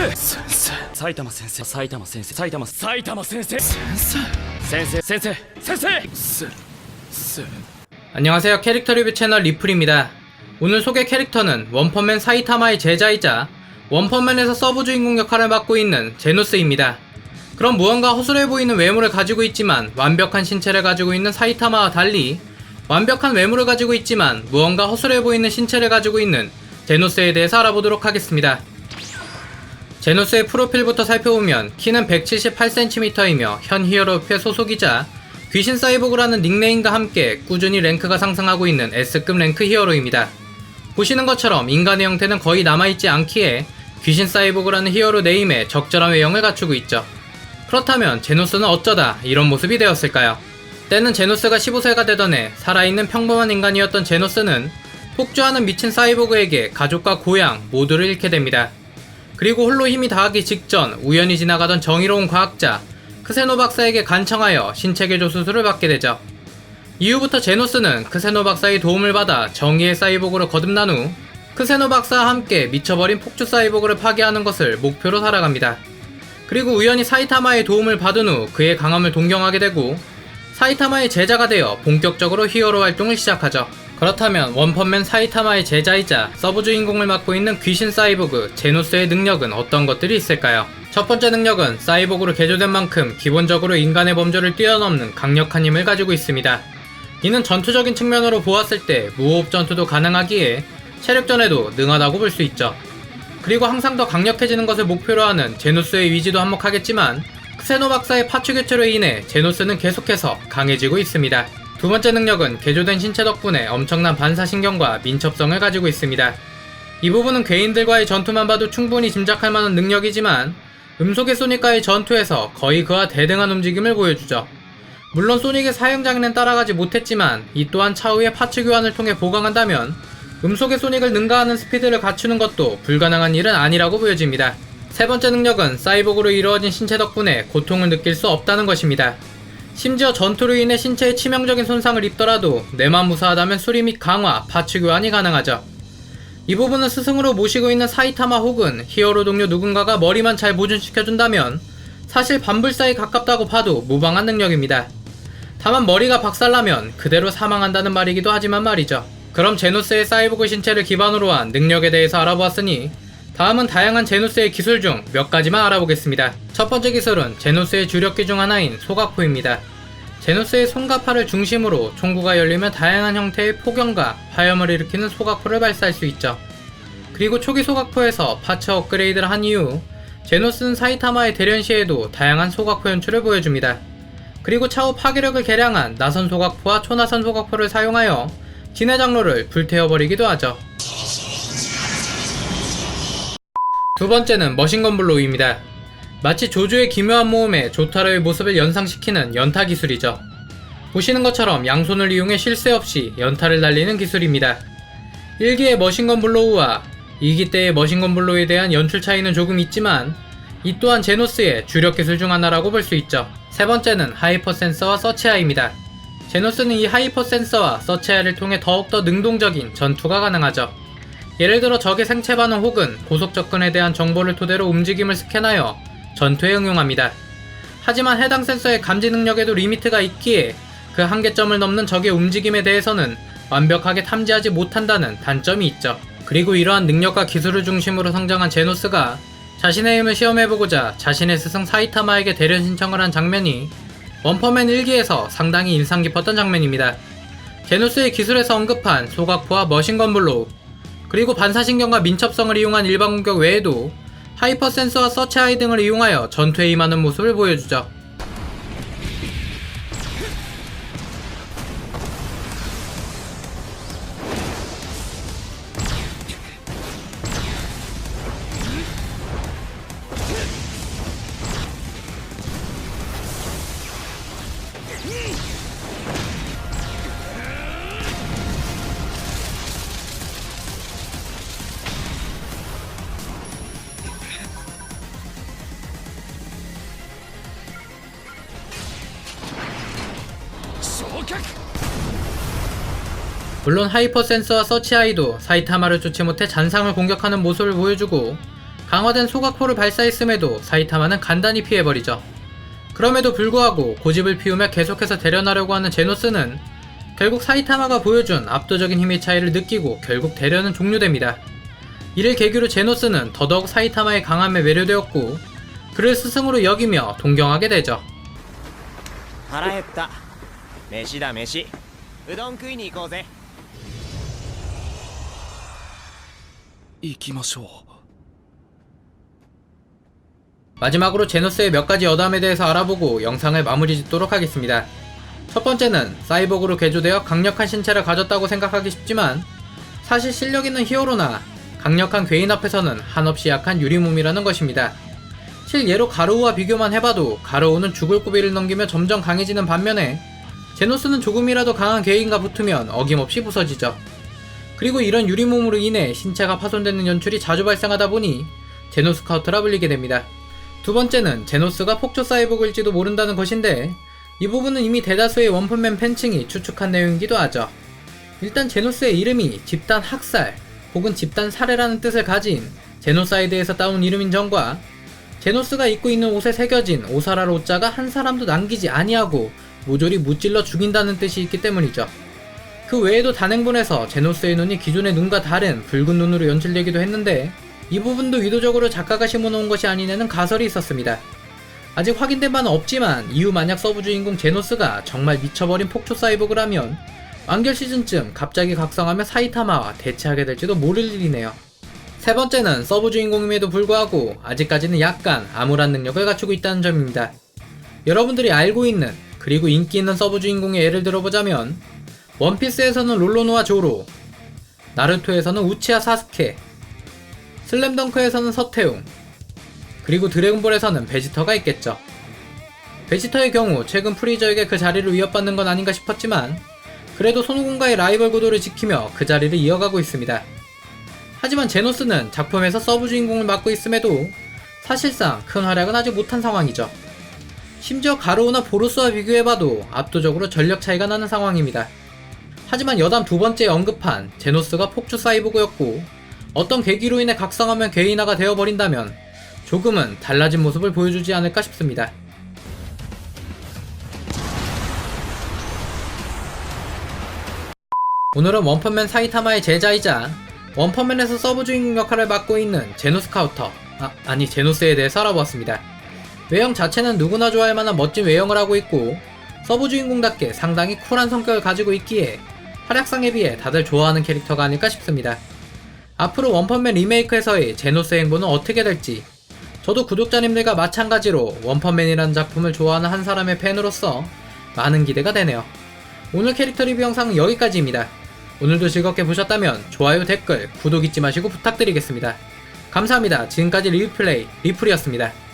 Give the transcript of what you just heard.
生先生埼玉先生埼玉先生埼玉埼玉先生先生先生先生先生せせ 안녕하세요 캐릭터 리뷰 채널 리플입니다 오늘 소개 캐릭터는 원펀맨 사이타마의 제자이자 원펀맨에서 서브 주인공 역할을 맡고 있는 제노스입니다 그럼 무언가 허술해 보이는 외모를 가지고 있지만 완벽한 신체를 가지고 있는 사이타마와 달리 완벽한 외모를 가지고 있지만 무언가 허술해 보이는 신체를 가지고 있는 제노스에 대해서 알아보도록 하겠습니다 제노스의 프로필부터 살펴보면 키는 178cm이며 현 히어로의 소속이자 귀신 사이보그라는 닉네임과 함께 꾸준히 랭크가 상승하고 있는 S급 랭크 히어로입니다. 보시는 것처럼 인간의 형태는 거의 남아있지 않기에 귀신 사이보그라는 히어로 네임에 적절한 외형을 갖추고 있죠. 그렇다면 제노스는 어쩌다 이런 모습이 되었을까요? 때는 제노스가 15세가 되던 해 살아있는 평범한 인간이었던 제노스는 폭주하는 미친 사이보그에게 가족과 고향 모두를 잃게 됩니다. 그리고 홀로 힘이 다하기 직전 우연히 지나가던 정의로운 과학자 크세노 박사에게 간청하여 신체개조 수술을 받게 되죠. 이후부터 제노스는 크세노 박사의 도움을 받아 정의의 사이보그로 거듭난 후 크세노 박사와 함께 미쳐버린 폭주 사이보그를 파괴하는 것을 목표로 살아갑니다. 그리고 우연히 사이타마의 도움을 받은 후 그의 강함을 동경하게 되고 사이타마의 제자가 되어 본격적으로 히어로 활동을 시작하죠. 그렇다면 원펀맨 사이타마의 제자이자 서브 주인공을 맡고 있는 귀신 사이보그 제노스의 능력은 어떤 것들이 있을까요? 첫 번째 능력은 사이보그로 개조된 만큼 기본적으로 인간의 범주를 뛰어넘는 강력한 힘을 가지고 있습니다. 이는 전투적인 측면으로 보았을 때 무호흡 전투도 가능하기에 체력전에도 능하다고 볼 수 있죠. 그리고 항상 더 강력해지는 것을 목표로 하는 제노스의 위지도 한몫하겠지만 크세노 박사의 파추 교체로 인해 제노스는 계속해서 강해지고 있습니다. 두 번째 능력은 개조된 신체 덕분에 엄청난 반사신경과 민첩성을 가지고 있습니다. 이 부분은 개인들과의 전투만 봐도 충분히 짐작할 만한 능력이지만 음속의 소닉과의 전투에서 거의 그와 대등한 움직임을 보여주죠. 물론 소닉의 사용 장르는 따라가지 못했지만 이 또한 차후의 파츠 교환을 통해 보강한다면 음속의 소닉을 능가하는 스피드를 갖추는 것도 불가능한 일은 아니라고 보여집니다. 세 번째 능력은 사이보그로 이루어진 신체 덕분에 고통을 느낄 수 없다는 것입니다. 심지어 전투로 인해 신체에 치명적인 손상을 입더라도 뇌만 무사하다면 수리 및 강화, 파츠 교환이 가능하죠. 이 부분은 스승으로 모시고 있는 사이타마 혹은 히어로 동료 누군가가 머리만 잘 보존시켜준다면 사실 반불사에 가깝다고 봐도 무방한 능력입니다. 다만 머리가 박살나면 그대로 사망한다는 말이기도 하지만 말이죠. 그럼 제노스의 사이보그 신체를 기반으로 한 능력에 대해서 알아보았으니 다음은 다양한 제노스의 기술 중 몇 가지만 알아보겠습니다. 첫 번째 기술은 제노스의 주력기 중 하나인 소각포입니다. 제노스의 손과 팔을 중심으로 총구가 열리면 다양한 형태의 폭염과 화염을 일으키는 소각포를 발사할 수 있죠. 그리고 초기 소각포에서 파츠 업그레이드를 한 이후 제노스는 사이타마의 대련 시에도 다양한 소각포 연출을 보여줍니다. 그리고 차후 파괴력을 개량한 나선 소각포와 초나선 소각포를 사용하여 진해 장로를 불태워버리기도 하죠. 두 번째는 머신건 블로우입니다. 마치 조조의 기묘한 모험에 조타로의 모습을 연상시키는 연타 기술이죠. 보시는 것처럼 양손을 이용해 쉴새 없이 연타를 날리는 기술입니다. 1기의 머신건 블로우와 2기 때의 머신건 블로우에 대한 연출 차이는 조금 있지만 이 또한 제노스의 주력 기술 중 하나라고 볼 수 있죠. 세 번째는 하이퍼 센서와 서치아입니다. 제노스는 이 하이퍼 센서와 서치아를 통해 더욱더 능동적인 전투가 가능하죠. 예를 들어 적의 생체 반응 혹은 고속 접근에 대한 정보를 토대로 움직임을 스캔하여 전투에 응용합니다. 하지만 해당 센서의 감지 능력에도 리미트가 있기에 그 한계점을 넘는 적의 움직임에 대해서는 완벽하게 탐지하지 못한다는 단점이 있죠. 그리고 이러한 능력과 기술을 중심으로 성장한 제노스가 자신의 힘을 시험해보고자 자신의 스승 사이타마에게 대련 신청을 한 장면이 원퍼맨 1기에서 상당히 인상 깊었던 장면입니다. 제노스의 기술에서 언급한 소각포와 머신건 블로우, 그리고 반사신경과 민첩성을 이용한 일반 공격 외에도 하이퍼 센서와 서치아이 등을 이용하여 전투에 임하는 모습을 보여주죠. 물론 하이퍼센서와 서치아이도 사이타마를 쫓지 못해 잔상을 공격하는 모습을 보여주고 강화된 소각포를 발사했음에도 사이타마는 간단히 피해버리죠. 그럼에도 불구하고 고집을 피우며 계속해서 대련하려고 하는 제노스는 결국 사이타마가 보여준 압도적인 힘의 차이를 느끼고 결국 대련은 종료됩니다. 이를 계기로 제노스는 더더욱 사이타마의 강함에 매료되었고 그를 스승으로 여기며 동경하게 되죠. 알아했다. 飯だ飯うどん食いに行こうぜ行きましょう 마지막으로 제노스의 몇 가지 여담에 대해서 알아보고 영상을 마무리 짓도록 하겠습니다. 첫 번째는 사이보그로 개조되어 강력한 신체를 가졌다고 생각하기 쉽지만 사실 실력 있는 히어로나 강력한 괴인 앞에서는 한없이 약한 유리몸이라는 것입니다. 실예로 가르우와 비교만 해봐도 가르우는 죽을 고비를 넘기며 점점 강해지는 반면에 제노스는 조금이라도 강한 괴인과 붙으면 어김없이 부서지죠. 그리고 이런 유리몸으로 인해 신체가 파손되는 연출이 자주 발생하다 보니 제노스 카우트라 불리게 됩니다. 두 번째는 제노스가 폭조 사이보그일지도 모른다는 것인데 이 부분은 이미 대다수의 원펀맨 팬층이 추측한 내용이기도 하죠. 일단 제노스의 이름이 집단 학살 혹은 집단 살해라는 뜻을 가진 제노사이드에서 따온 이름인 점과 제노스가 입고 있는 옷에 새겨진 오사라 로 자가 한 사람도 남기지 아니하고 모조리 무찔러 죽인다는 뜻이 있기 때문이죠. 그 외에도 단행본에서 제노스의 눈이 기존의 눈과 다른 붉은 눈으로 연출되기도 했는데 이 부분도 의도적으로 작가가 심어놓은 것이 아니냐는 가설이 있었습니다. 아직 확인된 바는 없지만 이후 만약 서브 주인공 제노스가 정말 미쳐버린 폭초 사이보그라면 완결 시즌쯤 갑자기 각성하며 사이타마와 대치하게 될지도 모를 일이네요. 세 번째는 서브 주인공임에도 불구하고 아직까지는 약간 암울한 능력을 갖추고 있다는 점입니다. 여러분들이 알고 있는 그리고 인기 있는 서브 주인공의 예를 들어보자면 원피스에서는 롤로노와 조로, 나루토에서는 우치아 사스케, 슬램덩크에서는 서태웅, 그리고 드래곤볼에서는 베지터가 있겠죠. 베지터의 경우 최근 프리저에게 그 자리를 위협받는 건 아닌가 싶었지만 그래도 손오공과의 라이벌 구도를 지키며 그 자리를 이어가고 있습니다. 하지만 제노스는 작품에서 서브 주인공을 맡고 있음에도 사실상 큰 활약은 아직 못한 상황이죠. 심지어 가르오나 보루스와 비교해봐도 압도적으로 전력 차이가 나는 상황입니다. 하지만 여담 두 번째 언급한 제노스가 폭주 사이보그였고 어떤 계기로 인해 각성하면 괴인화가 되어버린다면 조금은 달라진 모습을 보여주지 않을까 싶습니다. 오늘은 원펀맨 사이타마의 제자이자 원펀맨에서 서브 주인공 역할을 맡고 있는 제노스 카우터 아, 아니 제노스에 대해서 알아보았습니다. 외형 자체는 누구나 좋아할 만한 멋진 외형을 하고 있고 서브 주인공답게 상당히 쿨한 성격을 가지고 있기에 활약상에 비해 다들 좋아하는 캐릭터가 아닐까 싶습니다. 앞으로 원펀맨 리메이크에서의 제노스의 행보는 어떻게 될지 저도 구독자님들과 마찬가지로 원펀맨이라는 작품을 좋아하는 한 사람의 팬으로서 많은 기대가 되네요. 오늘 캐릭터 리뷰 영상은 여기까지입니다. 오늘도 즐겁게 보셨다면 좋아요, 댓글, 구독 잊지 마시고 부탁드리겠습니다. 감사합니다. 지금까지 리뷰플레이 리플이었습니다.